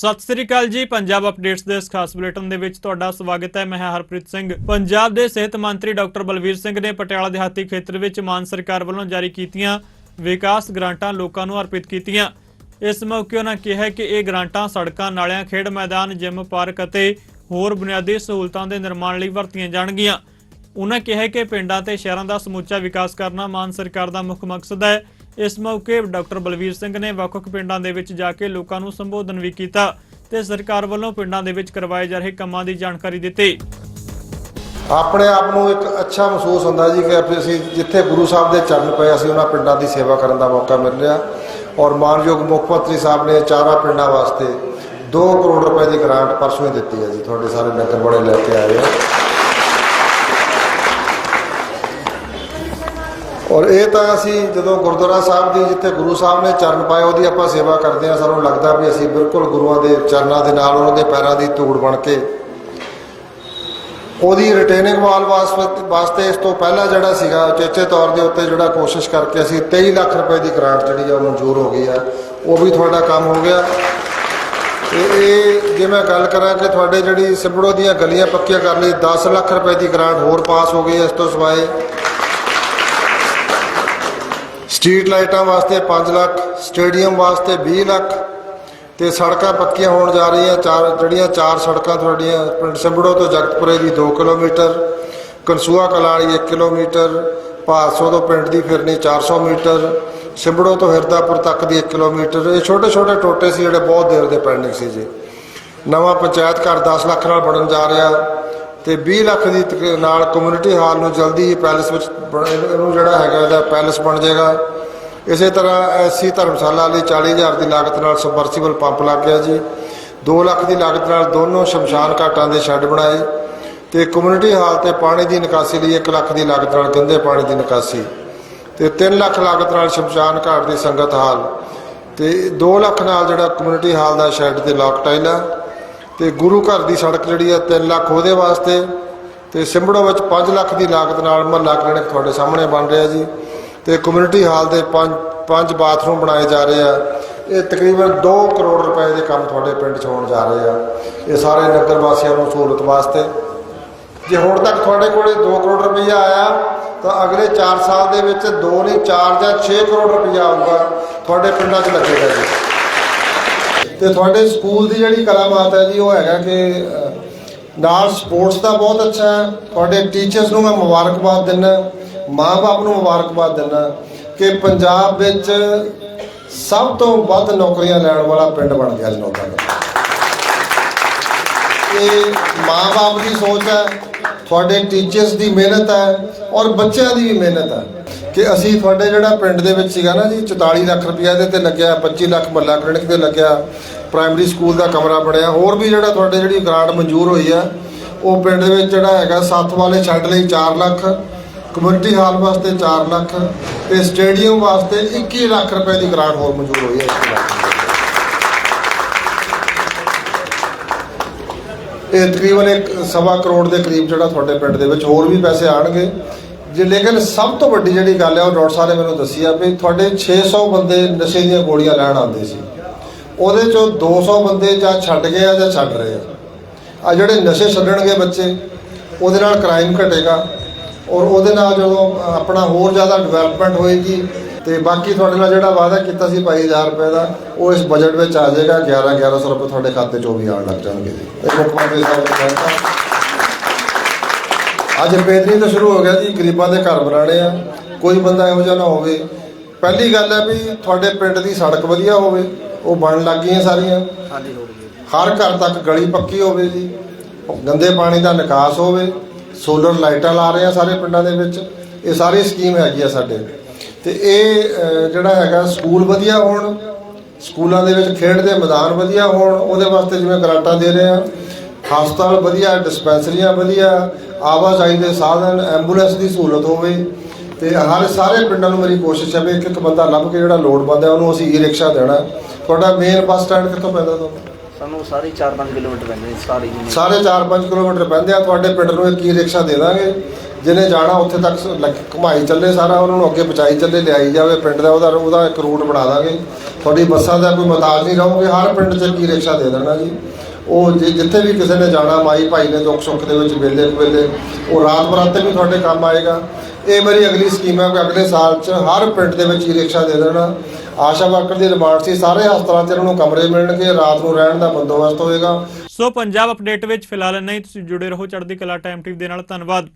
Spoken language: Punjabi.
ਸਤਿ ਸ੍ਰੀ ਅਕਾਲ ਜੀ, ਪੰਜਾਬ ਅਪਡੇਟਸ ਦੇ ਇਸ ਖਾਸ ਬੁਲੇਟਿਨ ਦੇ ਵਿੱਚ ਤੁਹਾਡਾ ਸਵਾਗਤ ਹੈ। ਮੈਂ ਹਰਪ੍ਰੀਤ ਸਿੰਘ। ਪੰਜਾਬ ਦੇ ਸਿਹਤ ਮੰਤਰੀ ਡਾਕਟਰ ਬਲਵੀਰ ਸਿੰਘ ਨੇ ਪਟਿਆਲਾ ਦਿਹਾਤੀ ਖੇਤਰ ਵਿੱਚ ਮਾਨ ਸਰਕਾਰ ਵੱਲੋਂ ਜਾਰੀ ਕੀਤੀਆਂ ਵਿਕਾਸ ਗ੍ਰਾਂਟਾਂ ਲੋਕਾਂ ਨੂੰ ਅਰਪਿਤ ਕੀਤੀਆਂ। ਇਸ ਮੌਕੇ ਉਹਨਾਂ ਕਿਹਾ ਕਿ ਇਹ ਗ੍ਰਾਂਟਾਂ ਸੜਕਾਂ, ਨਾਲਿਆਂ, ਖੇਡ ਮੈਦਾਨ, ਜਿਮ, ਪਾਰਕ ਅਤੇ ਹੋਰ ਬੁਨਿਆਦੀ ਸਹੂਲਤਾਂ ਦੇ ਨਿਰਮਾਣ ਲਈ ਵਰਤੀਆਂ ਜਾਣਗੀਆਂ। ਉਹਨਾਂ ਕਿਹਾ ਕਿ ਪਿੰਡਾਂ ਤੇ ਸ਼ਹਿਰਾਂ ਦਾ ਸਮੁੱਚਾ ਵਿਕਾਸ ਕਰਨਾ ਮਾਨ ਸਰਕਾਰ ਦਾ ਮੁੱਖ ਮਕਸਦ ਹੈ। ਇਸ ਮੌਕੇ ਡਾਕਟਰ ਬਲਵੀਰ ਸਿੰਘ ਨੇ ਵੱਖ-ਵੱਖ ਪਿੰਡਾਂ ਦੇ ਵਿੱਚ ਜਾ ਕੇ ਲੋਕਾਂ ਨੂੰ ਸੰਬੋਧਨ ਵੀ ਕੀਤਾ ਤੇ ਸਰਕਾਰ ਵੱਲੋਂ ਪਿੰਡਾਂ ਦੇ ਵਿੱਚ ਕਰਵਾਏ ਜਾ ਰਹੇ ਕੰਮਾਂ ਦੀ ਜਾਣਕਾਰੀ ਦਿੱਤੀ। ਆਪਣੇ ਆਪ ਨੂੰ ਇੱਕ ਅੱਛਾ ਮਹਿਸੂਸ ਹੁੰਦਾ ਜੀ ਕਿ ਅਸੀਂ ਜਿੱਥੇ ਗੁਰੂ ਸਾਹਿਬ ਦੇ ਚਰਨ ਪਏ, ਅਸੀਂ ਉਹਨਾਂ ਪਿੰਡਾਂ ਦੀ ਸੇਵਾ ਕਰਨ ਦਾ ਮੌਕਾ ਮਿਲ ਰਿਹਾ ਔਰ ਮਾਨਯੋਗ ਮੁੱਖ ਮੰਤਰੀ ਸਾਹਿਬ ਨੇ ਚਾਰਾਂ ਪਿੰਡਾਂ ਵਾਸਤੇ 2 ਕਰੋੜ ਰੁਪਏ ਦੀ ਗ੍ਰਾਂਟ ਪਰਸੋਂ ਹੀ ਦਿੱਤੀ ਹੈ ਜੀ। ਤੁਹਾਡੇ ਸਾਰੇ ਨਗਰ ਬੜੇ ਲੈ ਕੇ ਆਏ ਆ। ਔਰ ਇਹ ਤਾਂ ਅਸੀਂ ਜਦੋਂ ਗੁਰਦੁਆਰਾ ਸਾਹਿਬ ਦੀ ਜਿੱਥੇ ਗੁਰੂ ਸਾਹਿਬ ਨੇ ਚਰਨ ਪਾਏ, ਉਹਦੀ ਆਪਾਂ ਸੇਵਾ ਕਰਦੇ ਹਾਂ, ਸਾਨੂੰ ਲੱਗਦਾ ਵੀ ਅਸੀਂ ਬਿਲਕੁਲ ਗੁਰੂਆਂ ਦੇ ਚਰਨਾਂ ਦੇ ਨਾਲ, ਉਹਨਾਂ ਦੇ ਪੈਰਾਂ ਦੀ ਧੂੜ ਬਣ ਕੇ ਉਹਦੀ ਰਿਟੇਨਿੰਗ ਵਾਲ ਵਾਸਤੇ ਇਸ ਤੋਂ ਪਹਿਲਾਂ ਜਿਹੜਾ ਸੀਗਾ ਉਚੇਚੇ ਤੌਰ ਦੇ ਉੱਤੇ ਜਿਹੜਾ ਕੋਸ਼ਿਸ਼ ਕਰਕੇ ਅਸੀਂ 23 ਲੱਖ ਰੁਪਏ ਦੀ ਗ੍ਰਾਂਟ ਜਿਹੜੀ ਆ ਉਹ ਮਨਜ਼ੂਰ ਹੋ ਗਈ ਆ, ਉਹ ਵੀ ਤੁਹਾਡਾ ਕੰਮ ਹੋ ਗਿਆ। ਤੇ ਇਹ ਜੇ ਮੈਂ ਗੱਲ ਕਰਾਂ ਕਿ ਤੁਹਾਡੇ ਜਿਹੜੀ ਸਿਬੜੋ ਦੀਆਂ ਗਲੀਆਂ ਪੱਕੀਆਂ ਕਰਨ ਲਈ 10 ਲੱਖ ਰੁਪਏ ਦੀ ਗ੍ਰਾਂਟ ਹੋਰ ਪਾਸ ਹੋ ਗਈ ਇਸ ਤੋਂ ਸਿਵਾਏ ਸਟਰੀਟ ਲਾਈਟਾਂ ਵਾਸਤੇ 5 ਲੱਖ, ਸਟੇਡੀਅਮ ਵਾਸਤੇ 20 ਲੱਖ ਤੇ ਸੜਕਾਂ ਪੱਕੀਆਂ ਹੋਣ ਜਾ ਰਹੀਆਂ, ਚਾਰ ਜਿਹੜੀਆਂ ਚਾਰ ਸੜਕਾਂ ਤੁਹਾਡੀਆਂ ਪਿੰਡ ਸਿੰਬੜੋ ਤੋਂ ਜਗਤਪੁਰੇ ਦੀ 2 ਕਿਲੋਮੀਟਰ, ਕਨਸੂਆ ਕਲਾਲੀ 1 ਕਿਲੋਮੀਟਰ ਭਾਸੋ ਤੋਂ ਪਿੰਡ ਦੀ ਫਿਰਨੀ 400 ਮੀਟਰ ਸਿੰਬੜੋ ਤੋਂ ਹਿਰਦਾਪੁਰ ਤੱਕ ਦੀ 1 ਕਿਲੋਮੀਟਰ। ਇਹ ਛੋਟੇ ਛੋਟੇ ਟੋਟੇ ਸੀ ਜਿਹੜੇ ਬਹੁਤ ਦੇਰ ਦੇ ਪੈਂਡਿੰਗ ਸੀ ਜੀ। ਨਵਾਂ ਪੰਚਾਇਤ ਘਰ 10 ਲੱਖ ਨਾਲ ਬਣਨ ਜਾ ਰਿਹਾ। ਤੇ 20 ਲੱਖ ਦੀ ਤਕ- ਨਾਲ ਕਮਿਊਨਿਟੀ ਹਾਲ ਨੂੰ ਜਲਦੀ ਹੀ ਪੈਲਸ ਵਿੱਚ ਬਣ- ਇਹਨੂੰ ਜਿਹੜਾ ਹੈਗਾ ਇਹਦਾ ਪੈਲਸ ਬਣ ਜਾਏਗਾ। ਇਸੇ ਤਰ੍ਹਾਂ ਐਸੀ ਧਰਮਸ਼ਾਲਾ ਲਈ 40000 ਦੀ ਲਾਗਤ ਨਾਲ ਸਬਮਰਸੀਬਲ ਪੰਪ ਲੱਗ ਗਿਆ ਜੀ। 2 ਲੱਖ ਦੀ ਲਾਗਤ ਨਾਲ ਦੋਨੋਂ ਸ਼ਮਸ਼ਾਨ ਘਾਟਾਂ ਦੇ ਸ਼ੈੱਡ ਬਣਾਏ ਤੇ ਕਮਿਊਨਿਟੀ ਹਾਲ ਤੇ ਪਾਣੀ ਦੀ ਨਿਕਾਸੀ ਲਈ 1 ਲੱਖ ਦੀ ਲਾਗਤ ਨਾਲ ਗੰਦੇ ਪਾਣੀ ਦੀ ਨਿਕਾਸੀ ਤੇ 3 ਲੱਖ ਲਾਗਤ ਨਾਲ ਸ਼ਮਸ਼ਾਨ ਘਾਟ ਦੀ ਸੰਗਤ ਹਾਲ ਤੇ 2 ਲੱਖ ਨਾਲ ਜਿਹੜਾ ਕਮਿਊਨਿਟੀ ਹਾਲ ਦਾ ਸ਼ੈੱਡ ਤੇ ਲੋਕ ਟਾਈਲਾਂ ਤੇ ਗੁਰੂ ਘਰ ਦੀ ਸੜਕ ਜਿਹੜੀ ਆ 3 ਲੱਖ ਉਹਦੇ ਵਾਸਤੇ ਤੇ ਸਿੰਬੜੋ ਵਿੱਚ 5 ਲੱਖ ਦੀ ਲਾਗਤ ਨਾਲ ਮਹੱਲਾ ਕਲੀਨਿਕ ਤੁਹਾਡੇ ਸਾਹਮਣੇ ਬਣ ਰਿਹਾ ਜੀ। ਤੇ ਕਮਿਊਨਿਟੀ ਹਾਲ ਦੇ ਪੰਜ ਪੰਜ ਬਾਥਰੂਮ ਬਣਾਏ ਜਾ ਰਹੇ ਆ। ਇਹ ਤਕਰੀਬਨ 2 ਕਰੋੜ ਰੁਪਏ ਦੇ ਕੰਮ ਤੁਹਾਡੇ ਪਿੰਡ 'ਚ ਹੋਣ ਜਾ ਰਹੇ ਆ। ਇਹ ਸਾਰੇ ਨਗਰ ਵਾਸੀਆਂ ਨੂੰ ਸਹੂਲਤ ਵਾਸਤੇ। ਜੇ ਹੁਣ ਤੱਕ ਤੁਹਾਡੇ ਕੋਲੇ 2 ਕਰੋੜ ਰੁਪਈਆ ਆਇਆ, ਤਾਂ ਅਗਲੇ 4 ਸਾਲ ਦੇ ਵਿੱਚ 2 ਨਹੀਂ 4 ਜਾਂ 6 ਕਰੋੜ ਰੁਪਈਆ ਆਊਗਾ। ਤੁਹਾਡੇ ਪਿੰਡਾਂ 'ਚ ਲੱਗੇਗਾ ਜੀ। ਤੇ ਤੁਹਾਡੇ ਸਕੂਲ ਦੀ ਜਿਹੜੀ ਕਲਾਮਾਤ ਹੈ ਜੀ, ਉਹ ਹੈਗਾ ਕਿ ਨਾਲ ਸਪੋਰਟਸ ਦਾ ਬਹੁਤ ਅੱਛਾ ਹੈ। ਤੁਹਾਡੇ ਟੀਚਰਸ ਨੂੰ ਮੈਂ ਮੁਬਾਰਕਬਾਦ ਦਿੰਦਾ, ਮਾਂ-ਬਾਪ ਨੂੰ ਮੁਬਾਰਕਬਾਦ ਦਿੰਦਾ ਕਿ ਪੰਜਾਬ ਵਿੱਚ ਸਭ ਤੋਂ ਵੱਧ ਨੌਕਰੀਆਂ ਲੈਣ ਵਾਲਾ ਪਿੰਡ ਬਣ ਗਿਆ ਜਨੌਦਾ ਇਹ ਮਾਂ-ਬਾਪ ਦੀ ਸੋਚ ਹੈ, ਤੁਹਾਡੇ ਟੀਚਰਸ ਦੀ ਮਿਹਨਤ ਹੈ ਔਰ ਬੱਚਿਆਂ ਦੀ ਵੀ ਮਿਹਨਤ ਹੈ। ਕਿ ਅਸੀਂ ਤੁਹਾਡੇ ਜਿਹੜਾ ਪਿੰਡ ਦੇ ਵਿੱਚ ਸੀਗਾ ਨਾ ਜੀ 44 ਲੱਖ ਰੁਪਇਆ ਇਹਦੇ ਤੇ ਲੱਗਿਆ 25 ਲੱਖ ਮੱਲਾ ਕਲੀਨਿਕ ਤੇ ਲੱਗਿਆ ਪ੍ਰਾਇਮਰੀ ਸਕੂਲ ਦਾ ਕਮਰਾ ਬਣਿਆ, ਹੋਰ ਵੀ ਜਿਹੜਾ ਤੁਹਾਡੇ ਜਿਹੜੀ ਗ੍ਰਾਂਟ ਮਨਜ਼ੂਰ ਹੋਈ ਆ, ਉਹ ਪਿੰਡ ਦੇ ਵਿੱਚ ਜਿਹੜਾ ਹੈਗਾ, ਸੱਤ ਵਾਲੇ ਛੱਡ ਲਈ 4 ਲੱਖ ਕਮਿਊਨਿਟੀ ਹਾਲ ਵਾਸਤੇ 4 ਲੱਖ ਤੇ ਸਟੇਡੀਅਮ ਵਾਸਤੇ 21 ਲੱਖ ਰੁਪਏ ਦੀ ਗ੍ਰਾਂਟ ਹੋਰ ਮਨਜ਼ੂਰ ਹੋਈ ਹੈ ਇਸ ਲੱਖ ਇਹ ਤਕਰੀਬਨ ਇੱਕ ਸਵਾ ਕਰੋੜ ਦੇ ਕਰੀਬ ਜਿਹੜਾ ਤੁਹਾਡੇ ਪਿੰਡ ਦੇ ਵਿੱਚ ਹੋਰ ਵੀ ਪੈਸੇ ਆਣਗੇ ਜੇ, ਲੇਕਿਨ ਸਭ ਤੋਂ ਵੱਡੀ ਜਿਹੜੀ ਗੱਲ ਹੈ, ਉਹ ਡਾਕਟਰ ਸਾਹਿਬ ਨੇ ਮੈਨੂੰ ਦੱਸੀ ਆ ਵੀ ਤੁਹਾਡੇ 600 ਬੰਦੇ ਨਸ਼ੇ ਦੀਆਂ ਗੋਲੀਆਂ ਲੈਣ ਆਉਂਦੇ ਸੀ। ਉਹਦੇ ਚੋਂ 200 ਬੰਦੇ ਜਾਂ ਛੱਡ ਗਏ ਆ ਜਾਂ ਛੱਡ ਰਹੇ ਆ। ਆ ਜਿਹੜੇ ਨਸ਼ੇ ਛੱਡਣਗੇ ਬੱਚੇ, ਉਹਦੇ ਨਾਲ ਕ੍ਰਾਈਮ ਘਟੇਗਾ ਔਰ ਉਹਦੇ ਨਾਲ ਜਦੋਂ ਆਪਣਾ ਹੋਰ ਜ਼ਿਆਦਾ ਡਿਵੈਲਪਮੈਂਟ ਹੋਏਗੀ ਤੇ ਬਾਕੀ ਤੁਹਾਡੇ ਨਾਲ ਜਿਹੜਾ ਵਾਅਦਾ ਕੀਤਾ ਸੀ 25000 ਰੁਪਏ ਦਾ, ਉਹ ਇਸ ਬਜਟ ਵਿੱਚ ਆ ਜਾਏਗਾ 11 1100 ਰੁਪਏ ਤੁਹਾਡੇ ਖਾਤੇ 'ਚੋਂ ਵੀ ਆਉਣ ਲੱਗ ਜਾਣਗੇ। ਜੀ ਇਹ ਮੁੱਖ ਮੰਤਰੀ ਸਾਹਿਬ ਨੇ ਅੱਜ ਬੇਦਰੀ ਤੋਂ ਸ਼ੁਰੂ ਹੋ ਗਿਆ ਜੀ ਗਰੀਬਾਂ ਦੇ ਘਰ ਬਣਾਉਣੇ ਆ। ਕੋਈ ਬੰਦਾ ਇਹੋ ਜਿਹਾ ਨਾ ਹੋਵੇ। ਪਹਿਲੀ ਗੱਲ ਹੈ ਵੀ ਤੁਹਾਡੇ ਪਿੰਡ ਦੀ ਸੜਕ ਵਧੀਆ ਹੋਵੇ ਉਹ ਬਣ ਲੱਗ ਗਈਆਂ ਸਾਰੀਆਂ। ਹਾਂਜੀ ਹੋ ਗਈ ਹਰ ਘਰ ਤੱਕ ਗਲੀ ਪੱਕੀ ਹੋਵੇ ਜੀ ਗੰਦੇ ਪਾਣੀ ਦਾ ਨਿਕਾਸ ਹੋਵੇ ਸੋਲਰ ਲਾਈਟਾਂ ਲਾ ਰਹੇ ਆ ਸਾਰੇ ਪਿੰਡਾਂ ਦੇ ਵਿੱਚ ਇਹ ਸਾਰੀ ਸਕੀਮ ਹੈਗੀ ਆ ਸਾਡੇ। ਤੇ ਇਹ ਜਿਹੜਾ ਹੈਗਾ ਸਕੂਲ ਵਧੀਆ ਹੋਣ ਸਕੂਲਾਂ ਦੇ ਵਿੱਚ ਖੇਡ ਦੇ ਮੈਦਾਨ ਵਧੀਆ ਹੋਣ ਉਹਦੇ ਵਾਸਤੇ ਜਿਵੇਂ ਗ੍ਰਾਂਟਾਂ ਦੇ ਰਹੇ ਆ ਹਸਪਤਾਲ ਵਧੀਆ ਡਿਸਪੈਂਸਰੀਆਂ ਵਧੀਆ ਆਵਾਜਾਈ ਦੇ ਸਾਧਨ ਐਂਬੂਲੈਂਸ ਦੀ ਸਹੂਲਤ ਹੋਵੇ ਤੇ ਹਰ ਸਾਰੇ ਪਿੰਡਾਂ ਨੂੰ ਮੇਰੀ ਕੋਸ਼ਿਸ਼ ਹੈ ਵੀ ਇੱਕ ਇੱਕ ਬੰਦਾ ਲੱਭ ਕੇ ਜਿਹੜਾ ਲੋੜਵੰਦ ਹੈ ਉਹਨੂੰ ਅਸੀਂ ਈ ਰਿਕਸ਼ਾ ਦੇਣਾ। ਤੁਹਾਡਾ ਮੇਨ ਬੱਸ ਸਟੈਂਡ ਕਿੱਥੋਂ ਪੈਂਦਾ ਤੁਹਾਨੂੰ? ਸਾਨੂੰ ਸਾਰੇ 4-5 ਕਿਲੋਮੀਟਰ ਪੈਂਦੇ ਸਾਰੀ ਸਾਰੇ 4-5 ਕਿਲੋਮੀਟਰ ਪੈਂਦੇ ਆ ਤੁਹਾਡੇ ਪਿੰਡ ਨੂੰ ਇੱਕ ਈ ਰਿਕਸ਼ਾ ਦੇ ਦਾਂਗੇ। ਜਿਹਨੇ ਜਾਣਾ ਉੱਥੇ ਤੱਕ ਸ- ਘੁਮਾਈ ਚੱਲੇ ਸਾਰਾ ਉਹਨਾਂ ਨੂੰ ਅੱਗੇ ਪਹੁੰਚਾਈ ਚੱਲੇ ਲਿਆਈ ਜਾਵੇ ਪਿੰਡ ਦਾ ਉਹਦਾ ਉਹਦਾ ਇੱਕ ਰੂਟ ਬਣਾ ਦਾਂਗੇ। ਤੁਹਾਡੀ ਬੱਸਾਂ ਦਾ ਕੋਈ ਮਤਾਜ ਨਹੀਂ ਰਹੋਗੇ ਹਰ ਪਿੰਡ 'ਚ ਕੀ ਰਿਕਸ਼ਾ ਦੇ ਦੇਣਾ ਜੀ। ਉਹ ਜਿ- ਜਿੱਥੇ ਵੀ ਕਿਸੇ ਨੇ ਜਾਣਾ, ਮਾਈ ਭਾਈ ਨੇ ਦੁੱਖ ਸੁੱਖ ਦੇ ਵਿੱਚ ਵੇਲੇ ਵੇਲੇ ਉਹ ਰਾਤ ਬਰਾਤੇ ਵੀ ਤੁਹਾਡੇ ਕੰਮ ਆਏਗਾ। ਇਹ ਮੇਰੀ ਅਗਲੀ ਸਕੀਮ ਹੈ ਕਿ ਅਗਲੇ ਸਾਲ 'ਚ ਹਰ ਪਿੰਡ ਦੇ ਵਿੱਚ ਈ ਰਿਕਸ਼ਾ ਦੇ ਦੇਣਾ। ਆਸ਼ਾ ਵਰਕਰ ਦੀ ਡਿਮਾਂਡ ਸੀ, ਸਾਰੇ ਹਸਪਤਾਲਾਂ 'ਚ ਇਹਨਾਂ ਨੂੰ ਕਮਰੇ ਮਿਲਣਗੇ, ਰਾਤ ਨੂੰ ਰਹਿਣ ਦਾ ਬੰਦੋਬਸਤ ਹੋਏਗਾ। ਸੋ ਪੰਜਾਬ ਅਪਡੇਟ ਵਿੱਚ ਫਿਲਹਾਲ ਨਹੀਂ ਤੁਸੀਂ ਜੁੜੇ ਰਹੋ ਚੜ੍ਹਦੀ ਕਲਾ ਟਾਈਮ ਟੀਵੀ ਦੇ ਨਾਲ, ਧੰਨਵਾਦ।